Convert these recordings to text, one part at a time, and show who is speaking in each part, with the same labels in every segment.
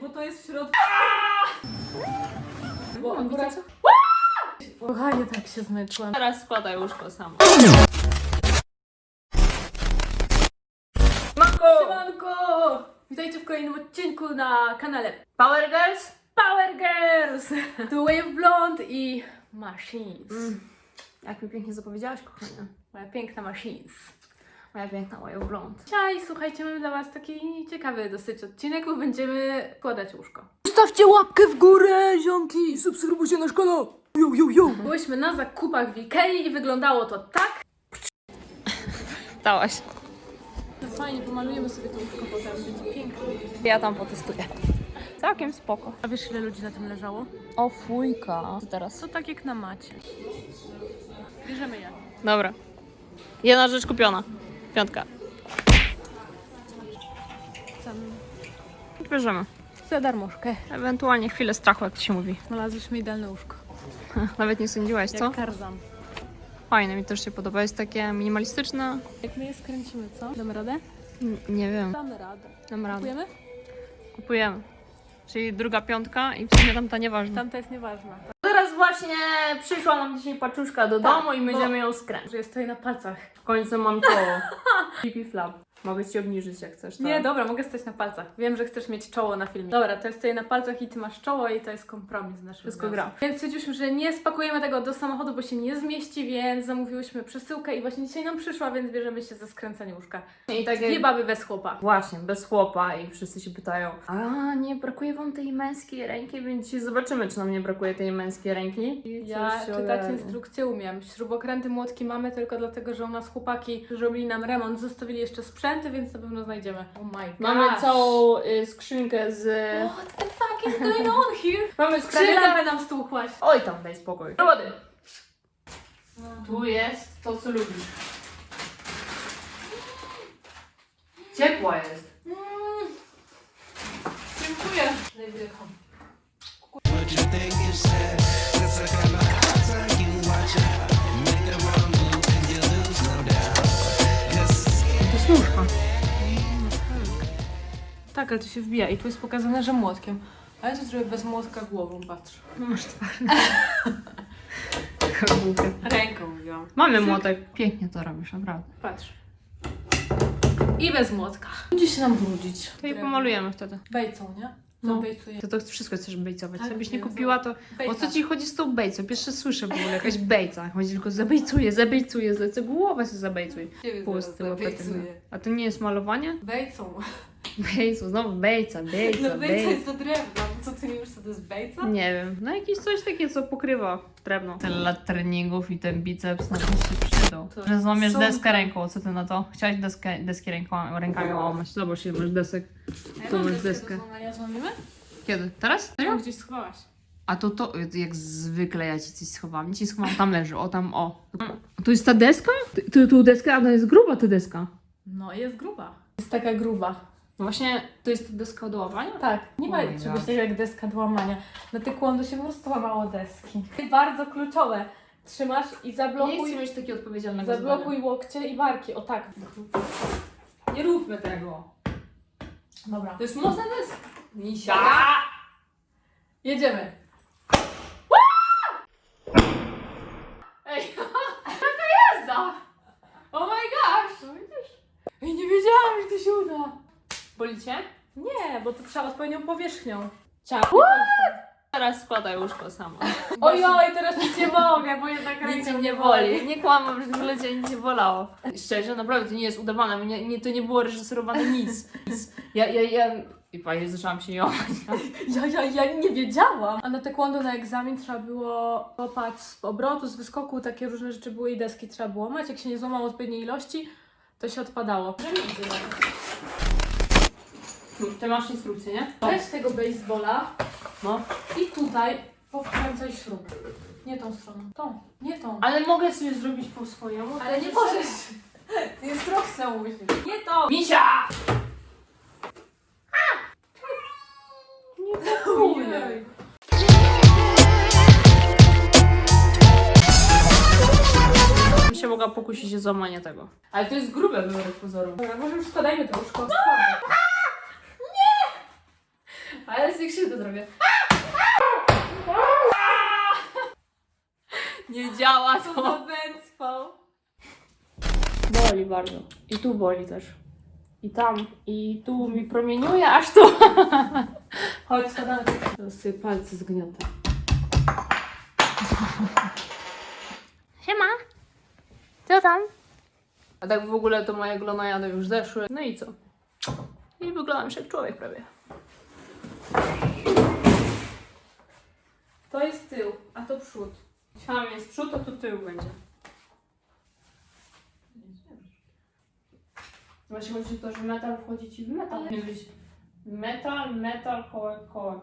Speaker 1: bo to jest w środku. Bo akurat... Kochanie, tak się zmęczyłam.
Speaker 2: Teraz składaj łóżko samo.
Speaker 1: Siemanko! Witajcie w kolejnym odcinku na kanale
Speaker 2: Power Girls?
Speaker 1: Power Girls! The of Blonde i Machines.
Speaker 2: Jak mi pięknie zapowiedziałaś, kochanie.
Speaker 1: Moja piękna Machines.
Speaker 2: Moja piękna moja blond.
Speaker 1: Dzisiaj, słuchajcie, mamy dla Was taki ciekawy dosyć odcinek, bo będziemy składać łóżko.
Speaker 2: Zostawcie łapkę w górę, ziomki! i Subskrybujcie nasz kanał! Yo, yo, yo!
Speaker 1: Byłyśmy na zakupach w Ikei i wyglądało to tak.
Speaker 2: Dałaś.
Speaker 1: Fajnie, pomalujemy sobie to łóżko potem, będzie piękne.
Speaker 2: Ja tam potestuję. Całkiem spoko.
Speaker 1: A wiesz ile ludzi na tym leżało?
Speaker 2: O fujka. Co teraz?
Speaker 1: To tak jak na macie. Bierzemy je.
Speaker 2: Dobra. Jedna rzecz kupiona. Piątka. Bierzemy.
Speaker 1: za darmożkę.
Speaker 2: Ewentualnie chwilę strachu, jak to się mówi.
Speaker 1: Znalazłyśmy idealne łóżko.
Speaker 2: Nawet nie sądziłaś, co?
Speaker 1: Jak karzan.
Speaker 2: Fajne, mi też się podoba. Jest takie minimalistyczne.
Speaker 1: Jak my je skręcimy, co? Damy radę?
Speaker 2: N- nie wiem.
Speaker 1: Damy radę.
Speaker 2: Dam radę.
Speaker 1: Kupujemy?
Speaker 2: Kupujemy. Czyli druga piątka i w sumie tamta nieważna.
Speaker 1: Tamta jest nieważna.
Speaker 2: Właśnie przyszła nam dzisiaj paczuszka do
Speaker 1: Tak,
Speaker 2: domu i będziemy ją skręcić.
Speaker 1: Że ja stoję na palcach.
Speaker 2: W końcu mam czoło. Pipi flap. Mogę ci obniżyć jak chcesz.
Speaker 1: Nie, dobra, mogę stać na palcach. Wiem, że chcesz mieć czoło na filmie. Dobra, to ja stoję na palcach i ty masz czoło i to jest kompromis nasz.
Speaker 2: Wszystko gra.
Speaker 1: Więc stwierdziłyśmy, że nie spakujemy tego do samochodu, bo się nie zmieści, więc zamówiłyśmy przesyłkę i właśnie dzisiaj nam przyszła, więc bierzemy się za skręcanie łóżka.
Speaker 2: I tak
Speaker 1: Dwie
Speaker 2: jak...
Speaker 1: baby bez chłopa.
Speaker 2: Właśnie, bez chłopa i wszyscy się pytają a nie brakuje wam tej męskiej ręki, więc dzisiaj zobaczymy, czy nam nie brakuje tej męskiej ręki. I
Speaker 1: Ja
Speaker 2: coś się
Speaker 1: czytać
Speaker 2: ogarnie.
Speaker 1: instrukcję umiem. Śrubokręty, młotki mamy tylko dlatego, że u nas chłopaki zrobili nam remont, zostawili jeszcze sprzęty, więc na pewno znajdziemy. Oh my god.
Speaker 2: Mamy całą y, skrzynkę z...
Speaker 1: What the fuck is going on here?
Speaker 2: Mamy skrzynkę...
Speaker 1: lampę nam stłuchłaś.
Speaker 2: Oj tam, daj spokój. Wody. Tu jest to, co lubisz. Ciepła jest.
Speaker 1: Tak, ale to się wbija i tu jest pokazane, że młotkiem. A ja to zrobię bez młotka głową, patrz.
Speaker 2: No masz twarz.
Speaker 1: Ręką wziąłam.
Speaker 2: Mamy młotek. Pięknie to robisz, naprawdę.
Speaker 1: Patrz. I bez młotka. Będzie się nam brudzić.
Speaker 2: To i pomalujemy wtedy.
Speaker 1: Bejcą, nie?
Speaker 2: No.
Speaker 1: Zabejcuję.
Speaker 2: To, to wszystko chcesz bejcować.
Speaker 1: Tak,
Speaker 2: Gdybyś nie kupiła, to... O co ci chodzi z tą bejcą? Pierwsze słyszę w ogóle jakaś bejca. Chodzi tylko zabejcuję, zabejcuję, zlecę głowę sobie zabejcuj.
Speaker 1: Ciebie
Speaker 2: Pusty
Speaker 1: zaraz
Speaker 2: łapety.
Speaker 1: zabejcuję.
Speaker 2: A to nie jest malowanie?
Speaker 1: Bejcą.
Speaker 2: Bejcu, znowu bejca, bejca,
Speaker 1: No bejca
Speaker 2: bejca.
Speaker 1: jest do drewna. Co ty nie wiesz, co to jest bejca?
Speaker 2: Nie wiem, no jakieś coś takie, co pokrywa drewno. Ten lat treningów i ten biceps na to się przydał.
Speaker 1: To
Speaker 2: Że złamiesz
Speaker 1: są-
Speaker 2: deskę ręką, co ty na to? Chciałaś deskę, deski ręką, rękami łamać. Zobacz, ile masz desek.
Speaker 1: Ja
Speaker 2: Tu
Speaker 1: mam
Speaker 2: masz
Speaker 1: deskę
Speaker 2: deskę.
Speaker 1: do złamania, złamiemy?
Speaker 2: Kiedy? Teraz?
Speaker 1: Ją gdzieś schowałaś.
Speaker 2: A to to, jak zwykle ja ci coś schowam. Nie ci schowam, tam leży, o tam, o. A to jest ta deska? Tu, tu deska, ona jest gruba ta deska.
Speaker 1: No jest gruba. Jest taka gruba.
Speaker 2: No właśnie, to jest deska do łamania?
Speaker 1: Tak, nie ma
Speaker 2: Oh my
Speaker 1: czegoś takiego jak deska do łamania. Na taekwondo się po prostu łamało deski. Bardzo kluczowe. Trzymasz i
Speaker 2: Nie
Speaker 1: zablokuj,
Speaker 2: chcę mieć takiego odpowiedzialnego
Speaker 1: zablokuj łokcie i barki. O tak.
Speaker 2: Nie róbmy tego.
Speaker 1: Dobra.
Speaker 2: To jest mocna deska. Misia.
Speaker 1: Jedziemy. Ej,
Speaker 2: Jazda!
Speaker 1: oh my gosh! No widzisz? Ej, nie wiedziałam, że to się uda.
Speaker 2: Boli cię?
Speaker 1: Nie, bo to trzeba odpowiednią powierzchnią.
Speaker 2: Ciao. Teraz składaj łóżko sama.
Speaker 1: Ojoj, teraz nic nie mogę, bo jednak
Speaker 2: Nic
Speaker 1: ręka
Speaker 2: nie boli. Nie kłamam, że w ogóle cię nic nie bolało. Szczerze, naprawdę to nie jest udawane. Nie, nie, to nie było reżyserowane nic. nic. Ja, ja, ja... I pani zaczęłam się jąć.
Speaker 1: Ja, ja, ja nie wiedziałam. A na taekwondo na egzamin trzeba było łapać z obrotu, z wyskoku, takie różne rzeczy były i deski trzeba było łamać. Jak się nie złamało odpowiedniej ilości, to się odpadało.
Speaker 2: Ty masz instrukcję, nie?
Speaker 1: Weź tego baseballa
Speaker 2: No.
Speaker 1: i tutaj powkręcaj śrubę. Nie tą stroną, tą, nie tą.
Speaker 2: Ale mogę sobie zrobić po swojemu.
Speaker 1: Ale nie możesz. Ty instrukcją musisz. Nie tą.
Speaker 2: Misia!
Speaker 1: Ojej.
Speaker 2: Bym się mogła pokusić o złamanie tego. Ale to jest grube pozorom.
Speaker 1: Dobra, może już składajmy to łóżko.
Speaker 2: A ja z tych krzywdę zrobię. Nie działa
Speaker 1: Co
Speaker 2: to.
Speaker 1: za.
Speaker 2: Boli bardzo. I tu boli też. I tam. I tu mi promieniuje, aż tu. Chodź, spadamy. Teraz sobie palce zgniotę. Siema. Co tam? A tak w ogóle to moje glonojady już zeszły. No i co? I wyglądam już jak człowiek prawie.
Speaker 1: To jest tył, a to przód.
Speaker 2: Tam jest przód, a tu tył będzie. Właśnie chodzi o to, że metal wchodzi ci w metal. Nie być metal, metal, kołek, kołek.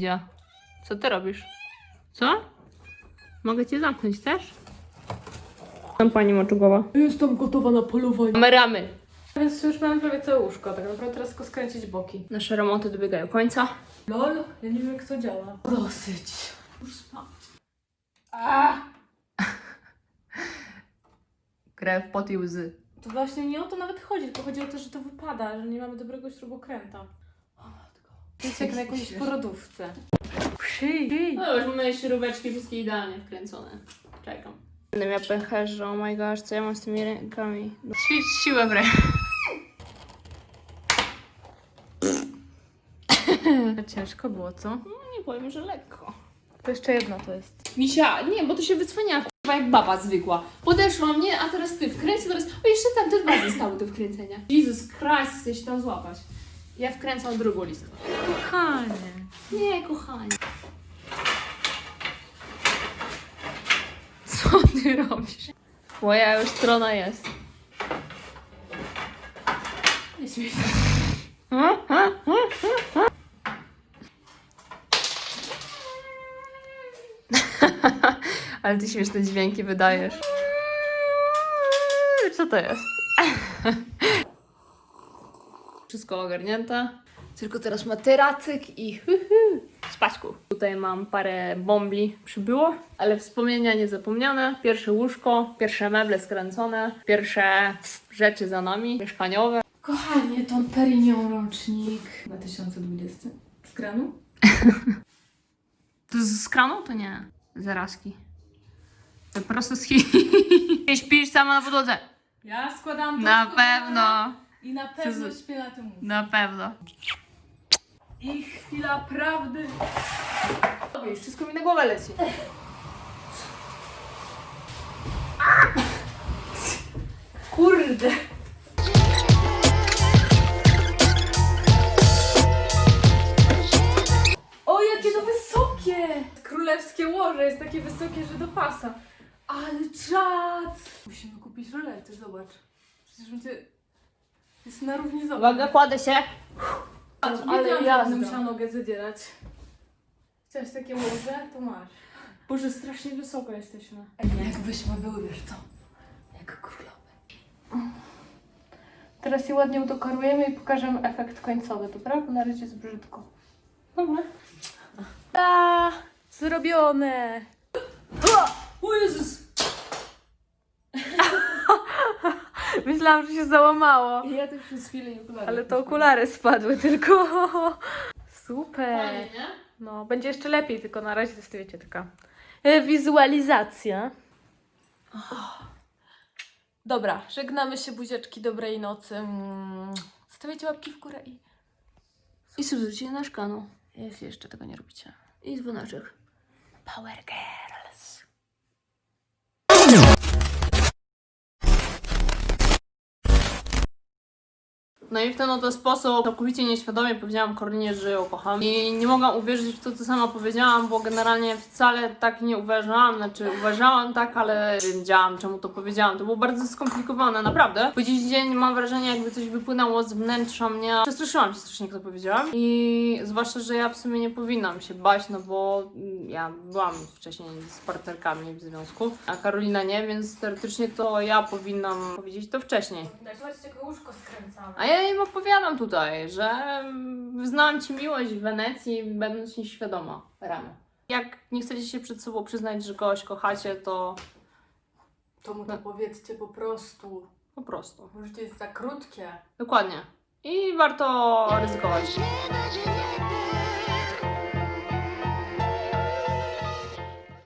Speaker 2: Ja. Co ty robisz? Co? Mogę cię zamknąć, też? Tam pani moczugowa.
Speaker 1: Jestem gotowa na polowanie.
Speaker 2: Mamy ramy.
Speaker 1: Więc już mam prawie całe łóżko, tak naprawdę teraz tylko skręcić boki.
Speaker 2: Nasze remonty dobiegają końca.
Speaker 1: Lol, ja nie wiem jak to działa. Dosyć. Już spać.
Speaker 2: Krew, pot i łzy.
Speaker 1: To właśnie nie o to nawet chodzi, tylko chodzi o to, że to wypada, że nie mamy dobrego śrubokręta. O matko. To jest jak na jakąś porodówce. Przyjdź.
Speaker 2: No już mamy śrubeczki wszystkie idealnie wkręcone. Czekam. Będę miała pęcherz, że oh my gosh, co ja mam z tymi rękami? Ćwicz siłę w.
Speaker 1: Ciężko było, co?
Speaker 2: No nie powiem, że lekko.
Speaker 1: To jeszcze jedno to jest.
Speaker 2: Misia, nie, bo to się wycwania kurwa jak baba zwykła. Podeszłam, nie, a teraz ty wkręć, teraz... O, jeszcze tam te dwa zostały do wkręcenia. Jesus Christ, chcę się tam złapać. Ja wkręcam drugą listę.
Speaker 1: Kochanie.
Speaker 2: Nie, kochanie. Ty robisz? Moja już strona jest. Nie śmiej się. Ale ty śmieszne dźwięki wydajesz. Co to jest? Wszystko ogarnięte. Tylko teraz materacyk i hu, hu, spaćku. Tutaj mam parę bombli przybyło, ale wspomnienia niezapomniane. Pierwsze łóżko, pierwsze meble skręcone, pierwsze rzeczy za nami, mieszkaniowe.
Speaker 1: Kochanie, Tom Perignon rocznik 2020. Z kranu?
Speaker 2: To z kranu? To nie. Zarazki. To po prostu z Chin. Śpisz sama na podłodze.
Speaker 1: Ja składam
Speaker 2: Na
Speaker 1: to,
Speaker 2: pewno.
Speaker 1: I na pewno śpię na tym.
Speaker 2: Na pewno.
Speaker 1: I chwila prawdy.
Speaker 2: Już wszystko mi na głowę leci.
Speaker 1: Kurde. O, jakie to wysokie! Królewskie łoże jest takie wysokie, że do pasa. Ale czad! Musimy kupić rolety, zobacz. Przecież będzie... Jest na równi z oknem.
Speaker 2: Uwaga, kładę się.
Speaker 1: Ale ja
Speaker 2: jazda.
Speaker 1: musiała nogę zadzierać. Chciałaś takie łoże? To masz.
Speaker 2: Boże, strasznie wysoko jesteśmy.
Speaker 1: Jakbyśmy były, wiesz co? Jak królowe. Teraz je ładnie udekorujemy i pokażemy efekt końcowy, dobra? Bo na razie jest brzydko.
Speaker 2: Dobra.
Speaker 1: Ta, zrobione!
Speaker 2: O Jezus!
Speaker 1: Myślałam, że się załamało.
Speaker 2: Ja też przez chwilę nie okulary.
Speaker 1: Ale to okulary spadły tylko. Super.
Speaker 2: Fajnie, nie?
Speaker 1: No, będzie jeszcze lepiej, tylko na razie to jest, wiecie, taka e, wizualizacja. Dobra, żegnamy się buzieczki, dobrej nocy. Mm, Stawiajcie łapki w górę i...
Speaker 2: I subskrybujcie nasz kanał.
Speaker 1: Jeśli jeszcze tego nie robicie.
Speaker 2: I dzwoneczek.
Speaker 1: Power Girls.
Speaker 2: No i w ten oto sposób całkowicie nieświadomie powiedziałam Karolinie, że ją kocham. I nie mogłam uwierzyć w to, co sama powiedziałam, bo generalnie wcale tak nie uważałam. Znaczy uważałam tak, ale wiedziałam, czemu to powiedziałam. To było bardzo skomplikowane, naprawdę. Po dziś dzień mam wrażenie, jakby coś wypłynęło z wnętrza mnie. Przestraszyłam się strasznie, jak to powiedziałam. I zwłaszcza, że ja w sumie nie powinnam się bać, no bo mm, ja byłam wcześniej z partnerkami w związku, a Karolina nie, więc teoretycznie to ja powinnam powiedzieć to wcześniej.
Speaker 1: Jakie łóżko skręcamy.
Speaker 2: A ja im opowiadam tutaj, że wyznałam Ci miłość w Wenecji, będąc nieświadoma rano. Jak nie chcecie się przed sobą przyznać, że kogoś kochacie, to
Speaker 1: To mu to
Speaker 2: No.
Speaker 1: powiedzcie po prostu.
Speaker 2: Po prostu.
Speaker 1: Bo życie jest za krótkie.
Speaker 2: Dokładnie. I warto ryzykować.
Speaker 3: Imagine